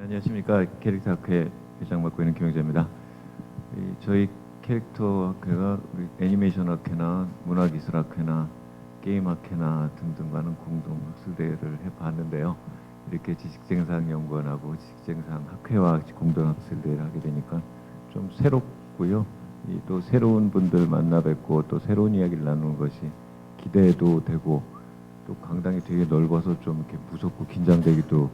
안녕하십니까 캐릭터 학회 회장 맡고 있는 김영재입니다. 이 저희 캐릭터 학회가 애니메이션 학회나 문화기술 학회나 게임 학회나 등등과는 공동 학술 대회를 해봤는데요. 이렇게 지식생산 연구원하고 지식생산 학회와 공동 학술 대회를 하게 되니까 좀 새롭고요. 이또 새로운 분들 만나 뵙고 또 새로운 이야기를 나누는 것이 기대도 되고 또 강당이 되게 넓어서 좀 이렇게 무섭고 긴장되기도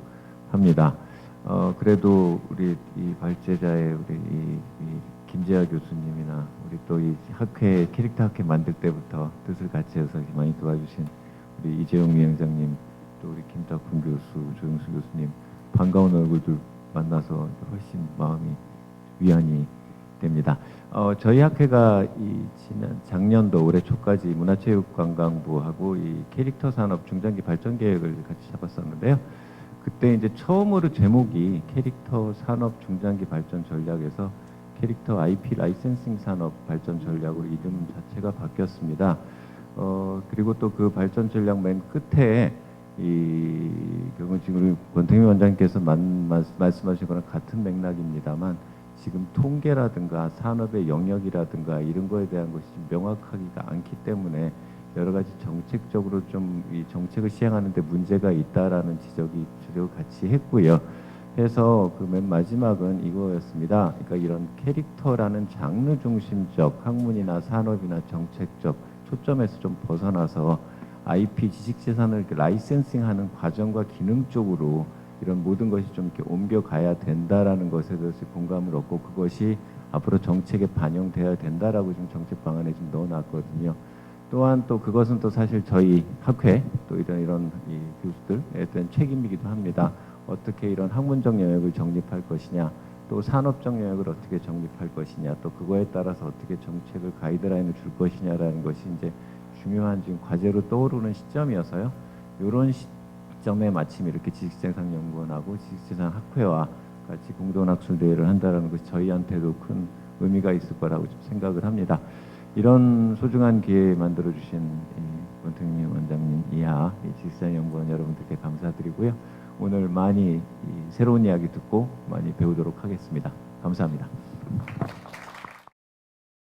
합니다. 어 그래도 우리 이 발제자의 우리 이, 이 김재하 교수님이나 우리 또 이 학회 캐릭터 학회 만들 때부터 뜻을 같이 해서 많이 도와주신 우리 이재용 위원장님 또 우리 김탁훈 교수 조영수 교수님 반가운 얼굴들 만나서 훨씬 마음이 위안이 됩니다. 어, 저희 학회가 이 지난 작년도 올해 초까지 문화체육관광부하고 이 캐릭터 산업 중장기 발전 계획을 같이 잡았었는데요. 그때 이제 처음으로 제목이 캐릭터 산업 중장기 발전 전략에서 캐릭터 IP 라이센싱 산업 발전 전략으로 이름 자체가 바뀌었습니다. 어, 그리고 또 그 발전 전략 맨 끝에 이 결국은 지금 권태미 원장님께서 만, 말, 말씀하신 거랑 같은 맥락입니다만 지금 통계라든가 산업의 영역이라든가 이런 거에 대한 것이 명확하기가 않기 때문에 여러 가지 정책적으로 좀 이 정책을 시행하는데 문제가 있다라는 지적이 같이 했고요. 해서 그 맨 마지막은 이거였습니다. 그러니까 이런 캐릭터라는 장르 중심적 학문이나 산업이나 정책적 초점에서 좀 벗어나서 IP 지식 재산을 이렇게 라이센싱하는 과정과 기능 쪽으로 이런 모든 것이 좀 이렇게 옮겨가야 된다라는 것에 대해서 공감을 얻고 그것이 앞으로 정책에 반영돼야 된다라고 지금 정책 방안에 좀 넣어놨거든요. 또한 또 그것은 또 사실 저희 학회 또 이런 이런 이 교수들에 대한 책임이기도 합니다. 어떻게 이런 학문적 영역을 정립할 것이냐, 또 산업적 영역을 어떻게 정립할 것이냐, 또 그거에 따라서 어떻게 정책을 가이드라인을 줄 것이냐라는 것이 이제 중요한 지금 과제로 떠오르는 시점이어서요. 이런 시점에 마침 이렇게 지식생산연구원하고 지식재산 학회와 같이 공동학술 대회를 한다는 것이 저희한테도 큰 의미가 있을 거라고 좀 생각을 합니다. 이런 소중한 기회 만들어 주신 권태민 원장님 이하 지식재산연구원 여러분들께 감사드리고요. 오늘 많이 이 새로운 이야기 듣고 많이 배우도록 하겠습니다. 감사합니다.